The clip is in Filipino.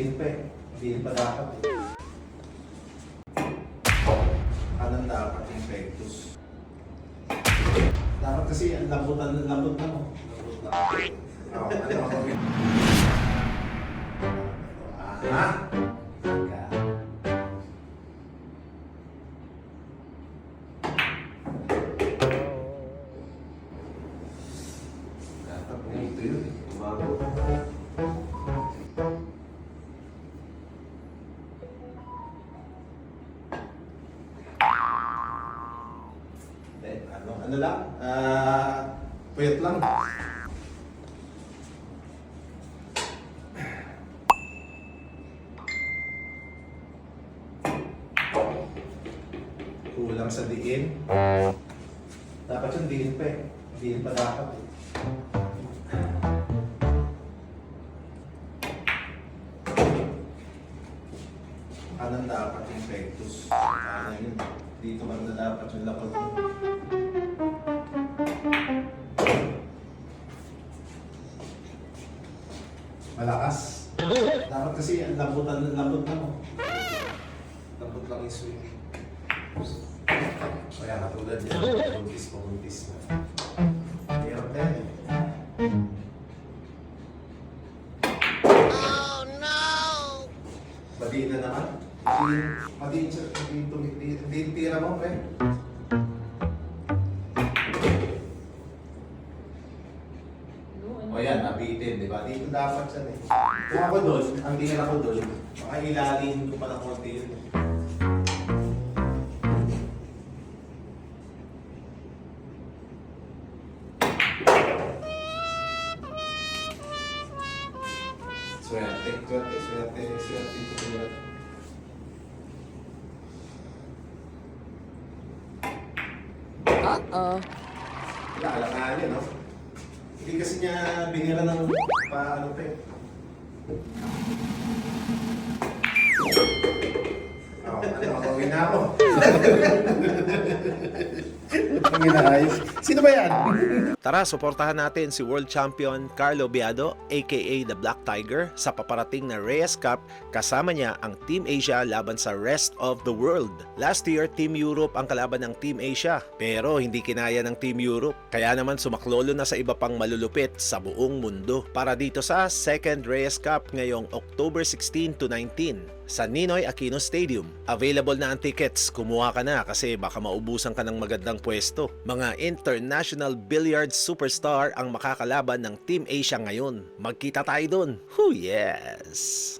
diin pa eh. Diin pa dapat eh. Kanan dapat yung pectus. Dapat kasi ang lambot na mo. Lambot na. Oo, ano ako? Ah, ano, ano lang? Ah, puyat lang. Kulang sa diin. Dapat yung diin pa eh. Diin pa dapat eh. Kanan dapat yung pectus. Kanan yun. Dito man na dapat yung lapot Malakas. Dapat kasi ang lambutan, lambot na mo. Lambot lang yung swing. Kaya katulad yan, buntis pa buntis na. Hirap na yan eh. Madiin na naman. Madiin, madiin siya, madiin tumiti. Hindi tira mo, pre. O yan, nabitin, di ba? Dito dapat siya eh. Kung ako doon, ang tingin ako doon, baka ilalim doon pa ng konti yun. eh. Swerte, swerte, swerte, swerte, swerte. Uh-oh. Wala, alanganin, no? Hindi kasi niya binira ng pa, ano pa eh. Ako, ano, ako, na ako. Ang inaayos. Sino ba yan? Tara, suportahan natin si World Champion Carlo Biado aka The Black Tiger sa paparating na Reyes Cup kasama niya ang Team Asia laban sa rest of the world. Last year, Team Europe ang kalaban ng Team Asia pero hindi kinaya ng Team Europe kaya naman sumaklolo na sa iba pang malulupit sa buong mundo para dito sa second Reyes Cup ngayong October 16 to 19 sa Ninoy Aquino Stadium. Available na ang tickets, kumuha ka na kasi baka maubusan ka ng magandang pwesto. Mga international billiard superstar ang makakalaban ng Team Asia ngayon. Magkita tayo dun. Who yes!